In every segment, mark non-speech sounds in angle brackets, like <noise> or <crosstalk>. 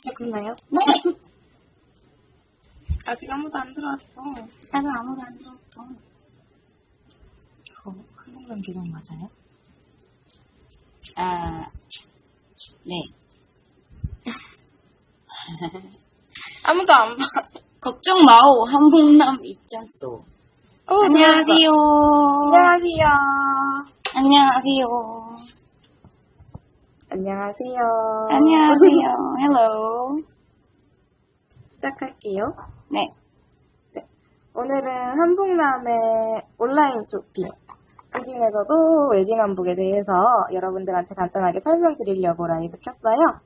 시작했나요? 네. <laughs> 아직 아무도 안 들어왔어. 나도 아무도 안 들었어. 이거 한국랑 계정 맞아요? 아, 네. <laughs> 아무도 안 봐. 걱정 마오. 한국남 있잖소. 어, 안녕하세요. 안녕하세요. 안녕하세요. 안녕하세요. 안녕하세요. <laughs> 헬로. 시작할게요. 네. 오늘은 한복남의 온라인 쇼핑. 웨딩에서도 웨딩 한복에 대해서 여러분들한테 간단하게 설명드리려고 라이브 켰어요.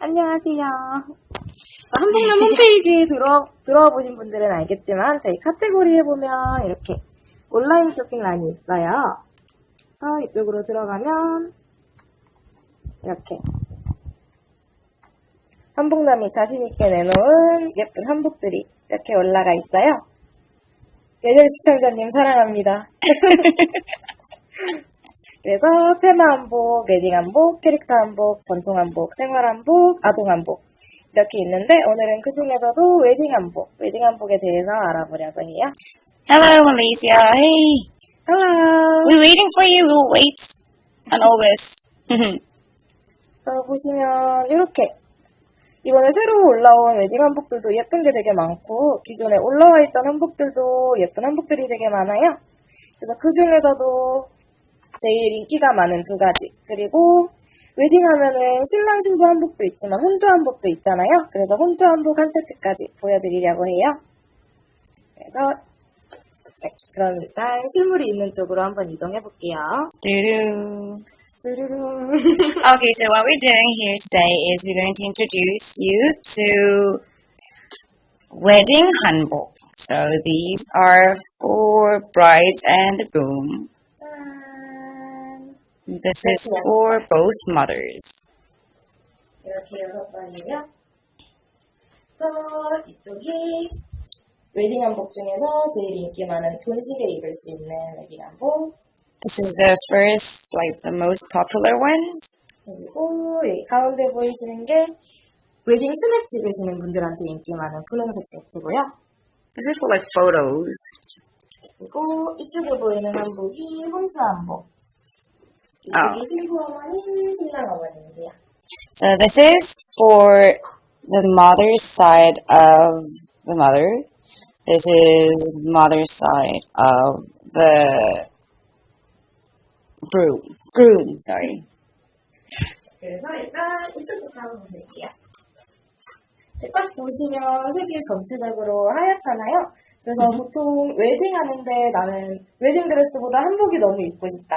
안녕하세요. 한복남 홈페이지 들어, 들어와 보신 분들은 알겠지만 저희 카테고리에 보면 이렇게 온라인 쇼핑란이 있어요. 어, 이쪽으로 들어가면 이렇게 한복남이 자신있게 내놓은 예쁜 한복들이 이렇게 올라가 있어요. 예전 시청자님 사랑합니다. <laughs> 그래서 테마 한복, 웨딩 한복, 캐릭터 한복, 전통 한복, 생활 한복, 아동 한복 이렇게 있는데 오늘은 그 중에서도 웨딩 한복, 웨딩 한복에 대해서 알아보려고 해요. Hello, Alicia. Hey. Hello. We're waiting for you. We'll wait. And <laughs> always. 어, 보시면 이렇게 이번에 새로 올라온 웨딩 한복들도 예쁜 게 되게 많고 기존에 올라와 있던 한복들도 예쁜 한복들이 되게 많아요. 그래서 그 중에서도 제일 인기가 많은 두 가지 그리고 웨딩 하면은 신랑 신부 한복도 있지만 혼주 한복도 있잖아요. 그래서 혼주 한복 한 세트까지 보여드리려고 해요. 그래서 네, 그럼 일단 실물이 있는 쪽으로 한번 이동해 볼게요. Doo-doo. 뚜루루. Okay, <laughs> so what we're doing here today is we're going to introduce you to wedding hanbok. So these are for brides and the groom. 짠. This is for both mothers. 이렇게 여섯 번이요. 또 이쪽이 웨딩 한복 중에서 제일 인기 많은 돈시계 입을 수 있는 웨딩 한복. This is the first, like the most popular ones. 그리고 여기 가운데 보이시는 게 웨딩 스냅 찍으시는 분들한테 인기 많은 분홍색 세트고요. This is for like photos. 그리고 이쪽에 보이는 한복이 혼주 한복. 아. 이쪽이 신부 어머니, 신랑 어머니인데요. So this is for the mother's side of the mother. This is mother's side of the groom. Groom, sorry. 그래서 일단 이쪽부터 한번 볼게요. 딱 보시면 색이 전체적으로 하얗잖아요. 그래서 보통 웨딩 하는데 나는 웨딩 드레스보다 한복이 너무 입고 싶다.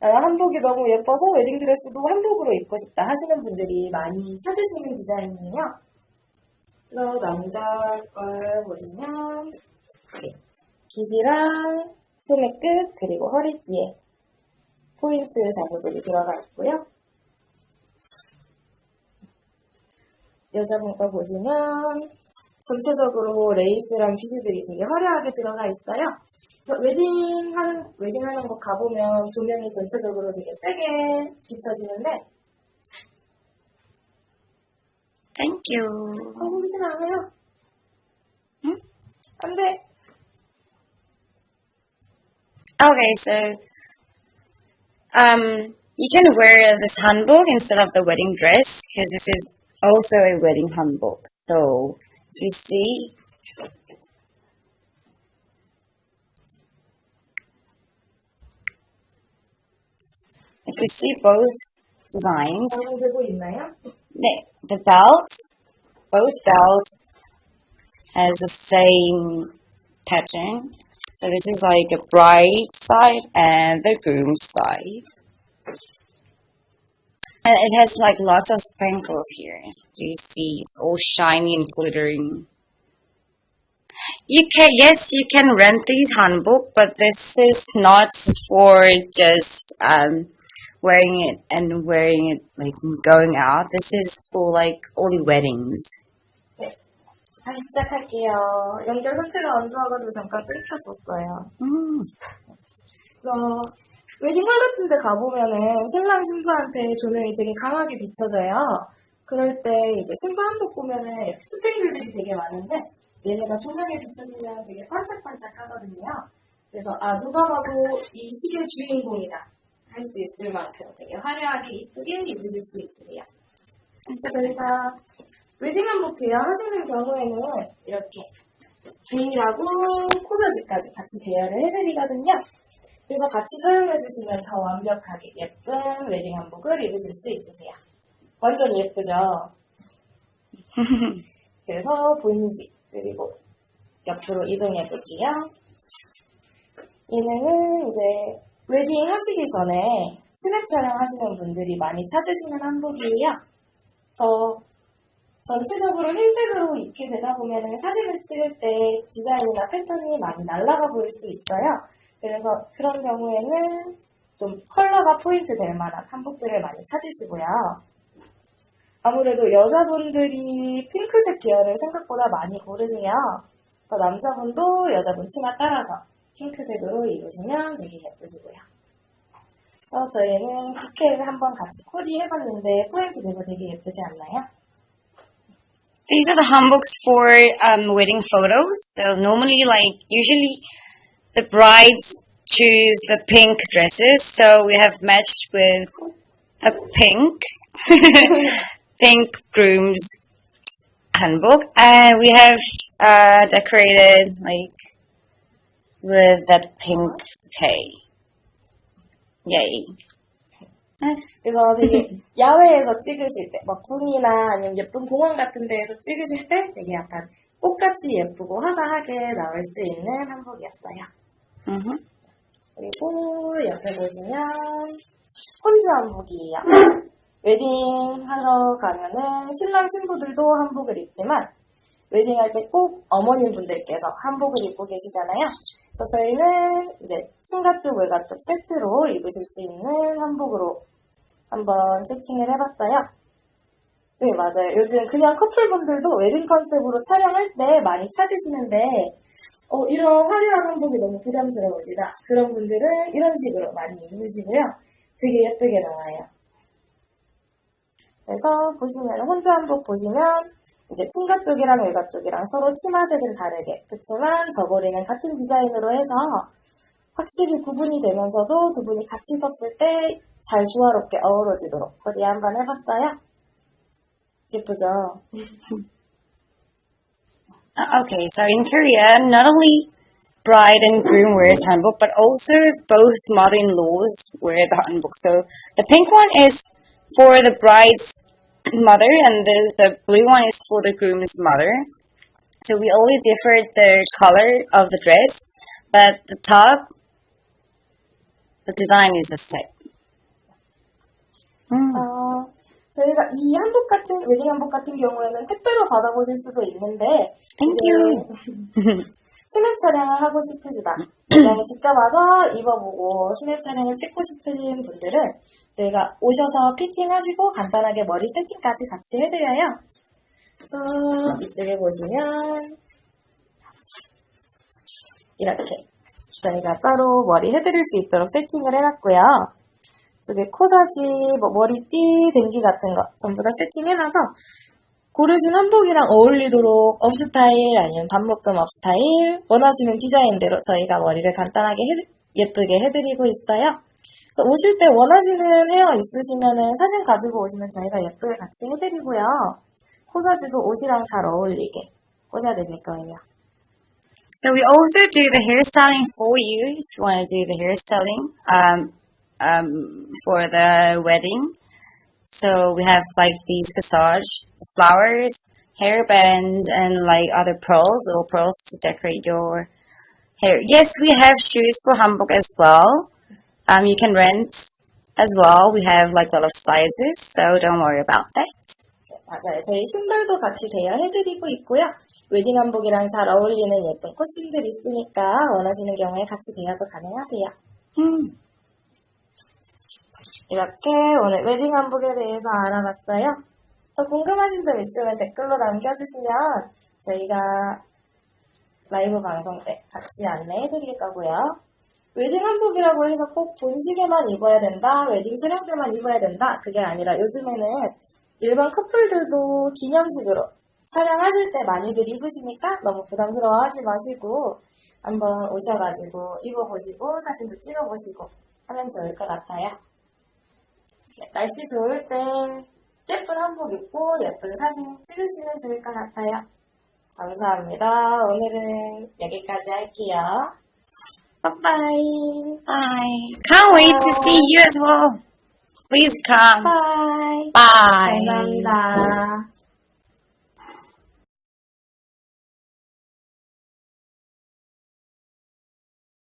나는 한복이 너무 예뻐서 웨딩 드레스도 한복으로 입고 싶다 하시는 분들이 많이 찾으시는 디자인이에요. 그래서 남자 걸 보시면 네. 기지랑 소매 끝 그리고 허리띠에 포인트 자수들이 들어가 있고요. 여자분 거 보시면 전체적으로 레이스랑 퓨즈들이 되게 화려하게 들어가 있어요. 웨딩 하는 웨딩 하는 거 가보면 조명이 전체적으로 되게 세게 비춰지는데 Thank you. 한국이진 않아요. 응? 안 돼. Okay, so Um, you can wear this hanbok instead of the wedding dress because this is also a wedding hanbok. So if you see, if you see both designs, the, the belt, both belts has the same pattern so this is like a bride side and the groom side. And it has like lots of sprinkles here. Do you see? It's all shiny and glittering. You can yes, you can rent these hanbok, but this is not for just um, wearing it and wearing it like going out. This is for like only weddings. 다시 시작할게요. 연결 상태가 안 좋아가지고 잠깐 끊겼었어요. Mm. 어, 웨딩홀 같은 데 가보면은 신랑 신부한테 조명이 되게 강하게 비춰져요. 그럴 때 이제 신부 한복 보면은 스팽글들이 되게 많은데 얘네가 조명에 비춰지면 되게 반짝반짝 하거든요. 그래서 아 누가 봐도 이 시계 주인공이다 할 수 있을 만큼 되게 화려하게 이쁘게 입으실 수 있으세요. 그래서 저희가 웨딩 한복 대여하시는 경우에는 이렇게 개인하고 코사지까지 같이 대여를 해드리거든요. 그래서 같이 사용해주시면 더 완벽하게 예쁜 웨딩 한복을 입으실 수 있으세요. 완전 예쁘죠? <laughs> 그래서 본식, 그리고 옆으로 이동해 볼게요. 얘는 이제 웨딩 하시기 전에 스냅 촬영하시는 분들이 많이 찾으시는 한복이에요. 그래서 전체적으로 흰색으로 입게 되다 보면 사진을 찍을 때 디자인이나 패턴이 많이 날아가 보일 수 있어요. 그래서 그런 경우에는 좀 컬러가 포인트 될 만한 한복들을 많이 찾으시고요. 아무래도 여자분들이 핑크색 계열을 생각보다 많이 고르세요. 남자분도 여자분 치마 따라서 핑크색으로 입으시면 되게 예쁘시고요. 그래서 저희는 부케를 한번 같이 코디해봤는데 포인트 되고 되게 예쁘지 않나요? These are the hanboks for um, wedding photos. So normally, like usually, the brides choose the pink dresses. So we have matched with a pink, <laughs> pink groom's handbook, and we have uh, decorated like with that pink bouquet. Yay! 그래서 되게 <laughs> 야외에서 찍으실 때, 막 궁이나 아니면 예쁜 공원 같은 데에서 찍으실 때 되게 약간 꽃같이 예쁘고 화사하게 나올 수 있는 한복이었어요. hmm 그리고 옆에 보시면 혼주 한복이에요. <clears throat> 웨딩 하러 가면은 신랑 신부들도 한복을 입지만 웨딩할 때 꼭 어머님 분들께서 한복을 입고 계시잖아요. 그래서 저희는 이제 친가 쪽 외가 쪽 세트로 입으실 수 있는 한복으로 한번 세팅을 해봤어요. 네, 맞아요. 요즘 그냥 커플분들도 웨딩 컨셉으로 촬영할 때 많이 찾으시는데, 어, 이런 화려한 한복이 너무 부담스러우시다. 그런 분들은 이런 식으로 많이 입으시고요. 되게 예쁘게 나와요. 그래서 보시면, 혼주 한복 보시면, 이제 친가 쪽이랑 외가 쪽이랑 서로 치마색은 다르게, 그치만 저고리는 같은 디자인으로 해서 확실히 구분이 되면서도 두 분이 같이 섰을 때 잘 조화롭게 어우러지도록 코디 한번 해봤어요. 예쁘죠? <laughs> Uh, Okay, so in Korea, not only bride and groom wears hanbok, but also both mother-in-laws wear the hanbok. So the pink one is for the bride's <clears throat> mother, and the, the blue one is for the groom's mother. So we only differ the color of the dress, but the top, the design is the same. Mm. 어, 저희가 이 한복 같은, 웨딩 한복 같은 경우에는 택배로 받아보실 수도 있는데, you. <laughs> 스냅 촬영을 하고 싶으시다. <clears throat> 그냥 직접 와서 입어보고 스냅 촬영을 찍고 싶으신 분들은 저희가 오셔서 피팅하시고 간단하게 머리 세팅까지 같이 해드려요. 그래서 이쪽에 보시면 이렇게 저희가 따로 머리 해드릴 수 있도록 세팅을 해놨고요. 이쪽에 코사지, 뭐 머리띠, 댕기 같은 거 전부 다 세팅해놔서 고르신 한복이랑 어울리도록 업 스타일 아니면 반묶음 업 스타일 원하시는 디자인대로 저희가 머리를 간단하게 해- 예쁘게 해드리고 있어요. 오실 때 원하시는 헤어 있으시면은 사진 가지고 오시면 저희가 예쁘게 같이 해드리고요. 코사지도 옷이랑 잘 어울리게 꽂아드릴 거예요. So we also do the hairstyling for you if you want to do the hairstyling um, um, for the wedding. So we have like these corsage, the flowers, hairbands, and like other pearls, little pearls to decorate your hair. Yes, we have shoes for hanbok as well. Um, you can rent as well. We have like a lot of sizes, so don't worry about that. 네, 맞아요. 저희 신발도 같이 대여해드리고 있고요. 웨딩 한복이랑 잘 어울리는 예쁜 코스들이 있으니까 원하시는 경우에 같이 대여도 가능하세요. Hmm. 이렇게 오늘 웨딩 한복에 대해서 알아봤어요. 더 궁금하신 점 있으면 댓글로 남겨주시면 저희가 라이브 방송 때 같이 안내해 드릴 거고요. 웨딩 한복이라고 해서 꼭 본식에만 입어야 된다, 웨딩 촬영 때만 입어야 된다, 그게 아니라 요즘에는 일반 커플들도 기념식으로 촬영하실 때 많이들 입으시니까 너무 부담스러워하지 마시고 한번 오셔가지고 입어보시고 사진도 찍어보시고 하면 좋을 것 같아요. 네, 날씨 좋을 때 예쁜 한복 입고 예쁜 사진 찍으시면 좋을 것 같아요. 감사합니다. 오늘은 여기까지 할게요. 빠빠이. Bye. Can't wait to see you as well. Please come. 빠이. Bye. 감사합니다.